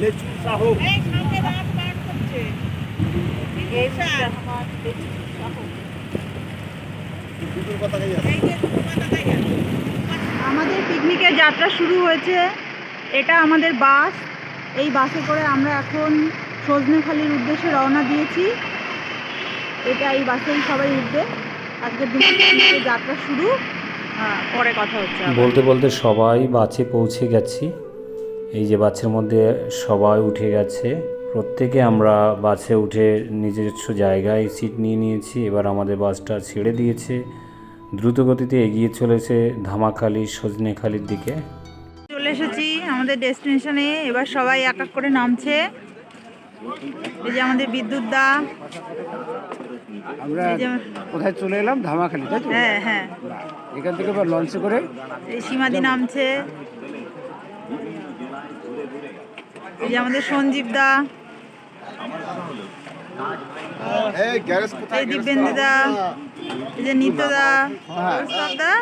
লেচু সাহো। আমাদের পিকনিকের যাত্রা শুরু হয়েছে। এটা আমাদের বাস। এই বাসে করে আমরা এখন সজনেখালির উদ্দেশ্যে রওনা দিয়েছি। এটা এই বাসেই সবাই উঠবে। আজকের দিনের পিকনিকের যাত্রা শুরু। হ্যাঁ, পরে কথা হচ্ছে। বলতে বলতে সবাই বাসে পৌঁছে গেছি। এই যে বাসের মধ্যে সবাই উঠে গেছে। প্রত্যেকে আমরা বাসে উঠে নিজস্ব জায়গায় সিট নিয়ে নিয়েছি। এবার আমাদের বাসটা ছেড়ে দিয়েছে। দ্রুত গতিতে এগিয়ে চলেছে ধামাখালি সজনেখালির দিকে। চলে এসেছি আমাদের ডেস্টিনেশনে। এবার সবাই এক এক করে নামছে। এই যে আমাদের বিদ্যুৎ দা। আমরা কোথায় চলে এলাম? ধামাখালি তাই তো? হ্যাঁ হ্যাঁ। এখান থেকে এবার লঞ্চে করে এই সীমাদি নামছে। এই যে আমাদের সঞ্জীব দা। এই দিব্যেন্দু দা। এই যে নিত্য দা। দা?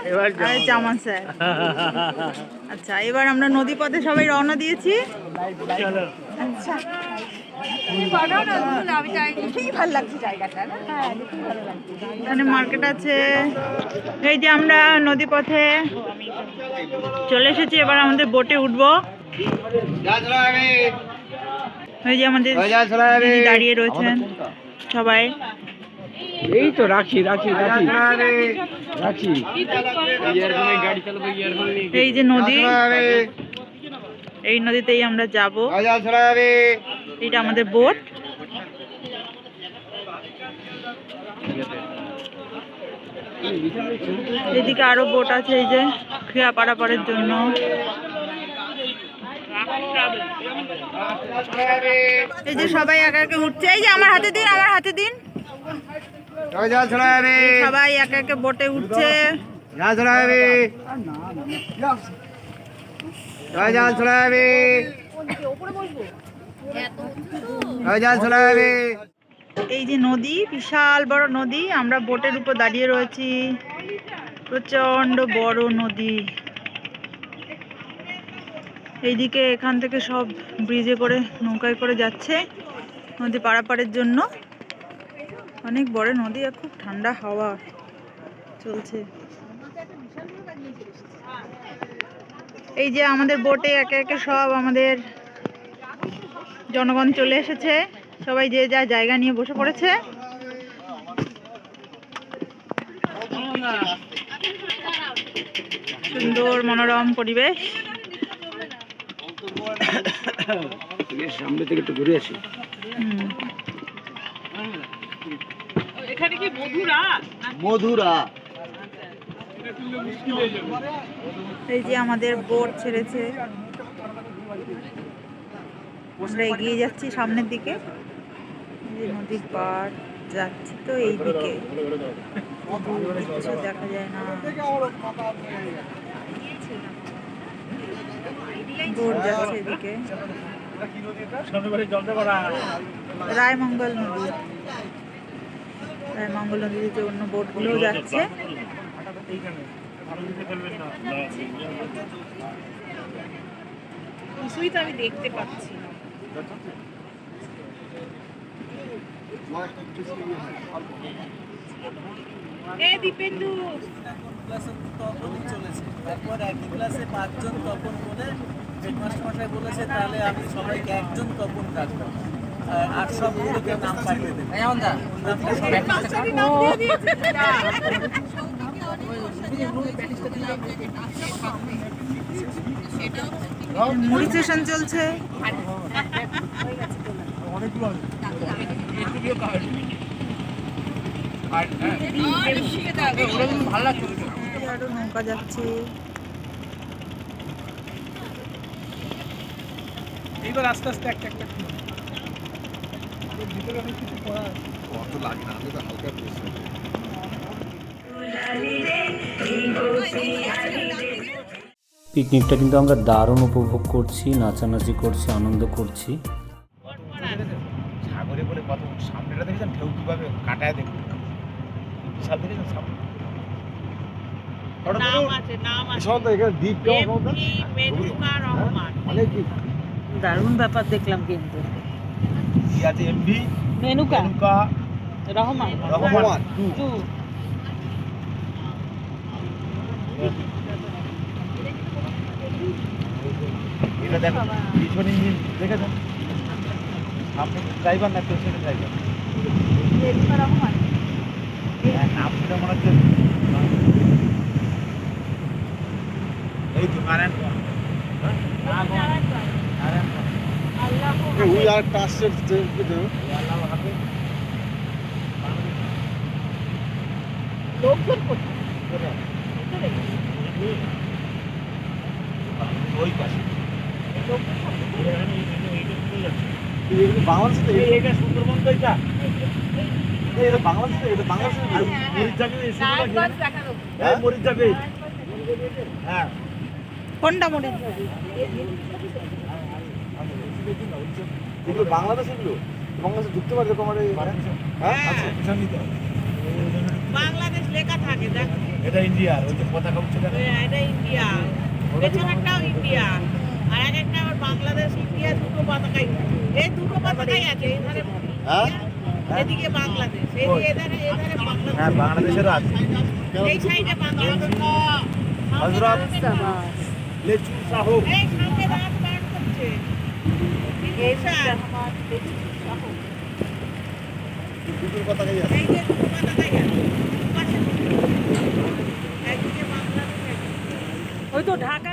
আর জামান স্যার। আচ্ছা এবার আমরা নদী পথে সবাই রওনা দিয়েছি। আচ্ছা। ভালো লাগছে এখানে মার্কেট আছে। এই যে আমরা নদী পথে চলে এসেছি এবার আমাদের বোটে উঠবো। এই যে আমাদের দাঁড়িয়ে রয়েছেন সবাই। এই তো রাখি রাখি রাখি রাখি এই যে নদী। এই নদীতেই আমরা যাব। এইটা আমাদের বোট। এদিকে আরও বোট আছে এই যে খেয়া পারাপারের জন্য। এই যে সবাই একা একে উঠছে। এই যে আমার হাতে দিন আমার হাতে দিন। সবাই একা একে বোটে উঠছে। এই যে নদী বিশাল বড় নদী। আমরা বোটের উপর দাঁড়িয়ে রয়েছি। প্রচণ্ড বড় নদী। এইদিকে এখান থেকে সব ব্রিজে করে, নৌকায় করে যাচ্ছে নদী পারাপারের জন্য। অনেক বড় নদী আর খুব ঠান্ডা হাওয়া চলছে। এই যে আমাদের বোটে একে একে সব আমাদের জনগণ চলে এসেছে। সবাই যে যা জায়গা নিয়ে বসে পড়েছে। সুন্দর মনোরম পরিবেশ। সামনে থেকে একটু ঘুরে আসি। মধুরা। এই যে আমাদের বোট ছেড়েছে। আমরা এগিয়ে যাচ্ছি সামনের দিকে। নদীর পার যাচ্ছি তো এই দিকে কিছু দেখা যায় না। বোট যাচ্ছে এদিকে। রায়মঙ্গল নদী। রায়মঙ্গল অন্য যাচ্ছে। কিছুই তো আমি দেখতে পাচ্ছি না। এ দীপেন্দু। তারপর একই ক্লাসে পাঁচজন তপন বলে হেডমাস্টার মশাই বলেছে তাহলে আমি সবাইকে একজন তপন রাখব আর- সবগুলোকে নাম পাঠিয়ে দেবো মাস্টারি নাম দিয়ে দিয়েছে মুড়ি স্টেশন চলছে। আরও নৌকা যাচ্ছে। এইবার আস্তে আস্তে একটা একটা কত লাগে না আমি তো হালকা পিকনিকটা কিন্তু আমরা দারুণ উপভোগ করছি নাচানাচি করছি আনন্দ করছি। সাগরে বলে কত সামনেটা দেখেছেন? ঢেউ কীভাবে কাটায় দেখুন। বিশাল দেখেছেন সামনে? নাম আছে নাম আছে। সব তো এখানে দ্বীপ এমপি মেনুকা রহমান। অনেক দ্বীপ দারুণ ব্যাপার দেখলাম কিন্তু। কি আছে এমভি মেনুকা? মেনুকা রহমান। রহমান টু এটা দেখো পিছনে ইঞ্জিন দেখেছেন আপনি ড্রাইভার না পেছনে ড্রাইভার হ্যাঁ নামটা মনে হচ্ছে এই তো নারায়ণ উই আর আল্লাহ হাতে লোকজন ওই পাশে মরিচ মরিচ? হ্যাঁ কোনটা মনে এগুলো বাংলাদেশ এগুলো? বাংলাদেশে ঢুকতে পারে এরকম আমার এই- হ্যাঁ? হবে। বাংলাদেশ লেখা থাকে দেখ। এটা ইন্ডিয়ার ওই যে পতাকা উঠছে দেখো। এটা ইন্ডিয়া। পেছনেরটাও ইন্ডিয়া। আর এক একটা আবার বাংলাদেশ ইন্ডিয়া দুটো পতাকাই। এই দুটো পতাকাই আছে এধারে হ্যাঁ? এদিকে বাংলাদেশ। এদিকে এধারে এধারে হ্যাঁ বাংলাদেশ বাংলাদেশেরও আছে। এই সাইডে বাংলাদেশ। হযরত লেচু সাহু এই সামনে রাত বার করছে। আছে? এই যে দুটো আছে? পাশে একদিকে- ওই তো ঢাকা